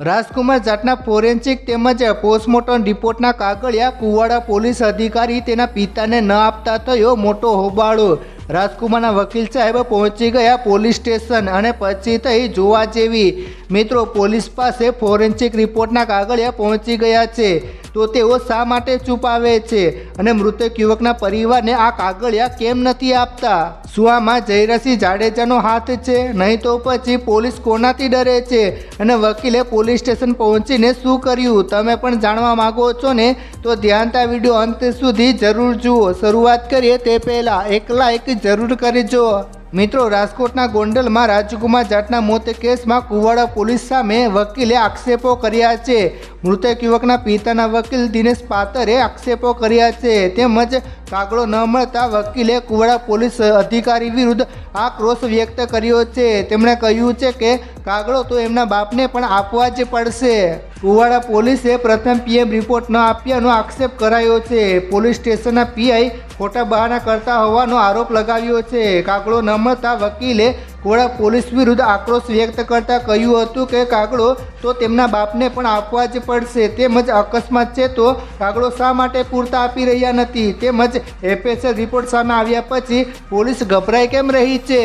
રાજકુમાર જાટના forensic તેમજ postmortem રિપોર્ટના કાગળિયા Kuvada police અધિકારી તેના પિતાને ન આપતા થયો મોટો હોબાળો. રાજકુમારના વકીલ સાહેબ પહોંચી ગયા પોલીસ સ્ટેશન અને પછી થઈ જોવા જેવી. મિત્રો, પોલીસ પાસે ફોરેન્સિક રિપોર્ટના કાગળિયા પહોંચી ગયા છે. તો તેઓ શા માટે છુપાવે છે? અને મૃતક યુવકના પરિવારને આ કાગળિયા કેમ નથી આપતા? શું આમાં જયરસિંહ જાડેજાનો હાથ છે, નહીં તો પછી પોલીસ કોનાથી ડરે છે? અને વકીલે પોલીસ સ્ટેશન પહોંચીને શું કર્યું? તમે પણ જાણવા માંગો છો ને? તો ધ્યાનતા વીડિયો અંત સુધી જરૂર જુઓ. શરૂઆત કરીએ તે પહેલાં એક લાઈક જરૂર કરજો. મિત્રો, રાજકોટના ગોંડલમાં રાજકુમાર જાટના મોત કેસમાં કુવાડા પોલીસ સામે વકીલે આક્ષેપો કર્યા છે. મૃતક યુવકના પિતાના વકીલ દિનેશ પાતરે આક્ષેપો કર્યા છે. તેમજ કાગળો ન મળતા વકીલે કુવાડા પોલીસ અધિકારી વિરુદ્ધ આક્રોશ વ્યક્ત કર્યો છે. તેમણે કહ્યું છે કે કાગળો તો એમના બાપને પણ આપવા જ પડશે. કુવાડા પોલીસે પ્રથમ પીએમ રિપોર્ટ ન આપ્યાનો આક્ષેપ કરાયો છે. પોલીસ સ્ટેશનના પીઆઈ ખોટા બહાના કરતા હોવાનો આરોપ લગાવ્યો છે. કાગળો ન મળતા વકીલે કુવાડા પોલીસ વિરુદ્ધ આક્રોશ વ્યક્ત કરતા કહ્યું હતું કે કાગળો તો તેમના બાપને પણ આપવા જ પડશે. તેમજ અકસ્માત છે તો કાગળો શા માટે પૂરતા આપી રહ્યા નથી? તેમજ એફએસએલ રિપોર્ટ સામે આવ્યા પછી પોલીસ ગભરાઈ કેમ રહી છે?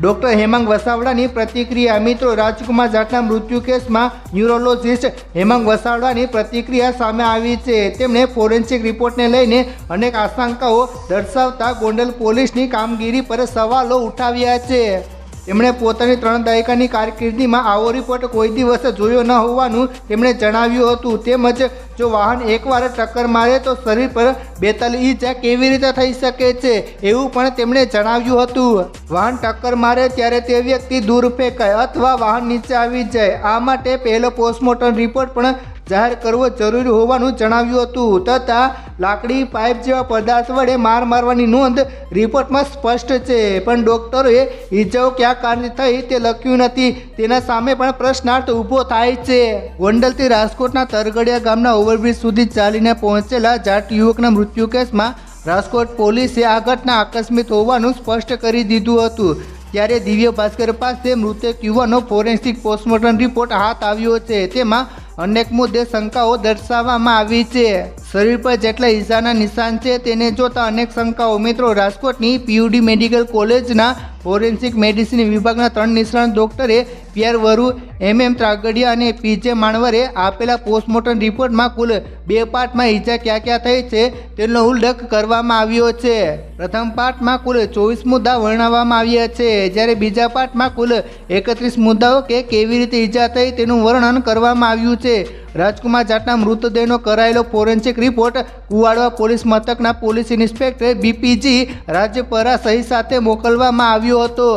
ડોક્ટર હેમાંગ વસાવડાની પ્રતિક્રિયા. મિત્રો, રાજકુમાર જાટના મૃત્યુ કેસમાં ન્યુરોલોજિસ્ટ હેમાંગ વસાવડાની પ્રતિક્રિયા સામે આવી છે. તેમણે ફોરેન્સિક રિપોર્ટને લઈને અનેક આશંકાઓ દર્શાવતા ગોંડલ પોલીસની કામગીરી પર સવાલો ઉઠાવ્યા છે. તેમણે પોતાની ત્રણ દાયકાની કારકિર્દીમાં આવો રિપોર્ટ કોઈ દિવસ જોયો ન હોવાનું તેમણે જણાવ્યું હતું. તેમજ જો વાહન એકવાર ટક્કર મારે તો શરીર પર બેતાલીસ ઈજા કેવી રીતે થઈ શકે છે એવું પણ તેમણે જણાવ્યું હતું. વાહન ટક્કર મારે ત્યારે તે વ્યક્તિ દૂર ફેંકાય અથવા વાહન નીચે આવી જાય. આ માટે પહેલો પોસ્ટમોર્ટમ રિપોર્ટ પણ જાહેર કરવો જરૂરી હોવાનું જણાવ્યું હતું. તથા લાકડી, પાઇપ જેવા પદાર્થ વડે માર મારવાની નોંધ રિપોર્ટમાં સ્પષ્ટ છે. પણ ડોક્ટરોએ ઈજાઓ ક્યાં કારણે થઈ તે લખ્યું નથી. તેના સામે પણ પ્રશ્નાર્થ ઊભો થાય છે. ગોંડલથી રાજકોટના તરગડિયા ગામના ઓવરબ્રિજ સુધી ચાલીને પહોંચેલા જાટ યુવકના મૃત્યુ કેસમાં રાજકોટ પોલીસે આ ઘટના આકસ્મિક હોવાનું સ્પષ્ટ કરી દીધું હતું. ત્યારે દિવ્ય ભાસ્કર પાસે મૃતક યુવાનો ફોરેન્સિક પોસ્ટમોર્ટમ રિપોર્ટ હાથ આવ્યો છે. તેમાં અનેક મુદ્દે શંકાઓ દર્શાવવામાં આવી છે. શરીર પર જેટલા ઈજાના નિશાન છે તેને જોતા અનેક શંકાઓ. મિત્રો, રાજકોટની પીયુડી મેડિકલ કોલેજના ફોરેન્સિક મેડિસિન વિભાગના ત્રણ નિષ્ણાત ડોક્ટરે પિયર વરુ, એમ એમ ત્રાગડિયા અને પીજે માણવરે આપેલા પોસ્ટમોર્ટમ રિપોર્ટમાં કુલ બે પાર્ટમાં ઈજા ક્યાં ક્યાં થઈ છે તેનો ઉલ્લેખ કરવામાં આવ્યો છે. પ્રથમ પાર્ટમાં કુલ ચોવીસ મુદ્દા વર્ણવવામાં આવ્યા છે. જ્યારે બીજા પાર્ટમાં કુલ એકત્રીસ મુદ્દાઓ કે કેવી રીતે ઈજા થઈ તેનું વર્ણન કરવામાં આવ્યું છે. રાજકુમાર જાટના મૃતદેહનો કરાયેલો ફોરેન્સિક રિપોર્ટ કુવાડવા પોલીસ મથકના police inspector B P G Rajpara સહી સાથે મોકલવામાં આવ્યો હતો.